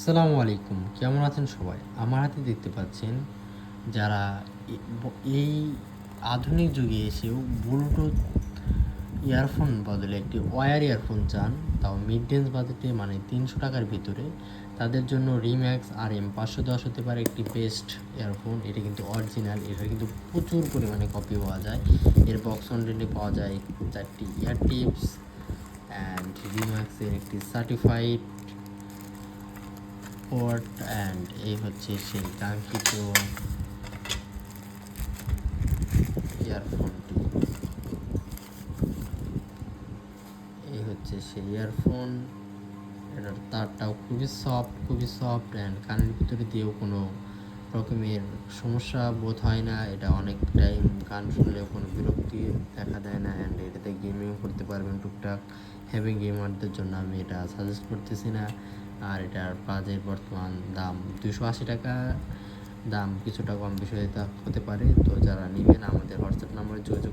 আসসালামু আলাইকুম। কেমন আছেন সবাই? আমার হাতে দেখতে পাচ্ছেন যারা এই আধুনিক যুগে এসেও ব্লুটুথ ইয়ারফোন বদলে একটি ওয়ার ইয়ারফোন চান, তাও মিড রেঞ্জ বাজেটে মানে তিনশো টাকার ভিতরে, তাদের জন্য রিম্যাক্স আর এম পাঁচশো দশ হতে পারে একটি বেস্ট ইয়ারফোন এটা কিন্তু অরিজিনাল এটা কিন্তু প্রচুর পরিমাণে কপি পাওয়া যায়। এর বক্স কন্টেন্টে পাওয়া যায় চারটি ইয়ার টিপস অ্যান্ড রিম্যাক্সের একটি সার্টিফাইড পোর্ট অ্যান্ড এই হচ্ছে সেই কাঙ্ক্ষিত ইয়ারফোনটি এই হচ্ছে সেই ইয়ারফোন এটার তারটাও খুবই সফট খুবই সফট অ্যান্ড কানের ভিতরে দিয়েও কোনো রকমের সমস্যা বোধ হয় না। এটা অনেক টাইম গান শুনলেও কোনো বিরক্তি দেখা দেয় না অ্যান্ড এটাতে গেমিং করতে পারবেন টুকটাক। হ্যাভি গেমারদের জন্য আমি এটা সাজেস্ট করতেছি না। আর এটার বাজেট বর্তমান দাম দুশো আশি টাকা। দাম কিছুটা কম বেশি হতে পারে, তো যারা নেবেন আমাদের হোয়াটসঅ্যাপ নাম্বারে যোগাযোগ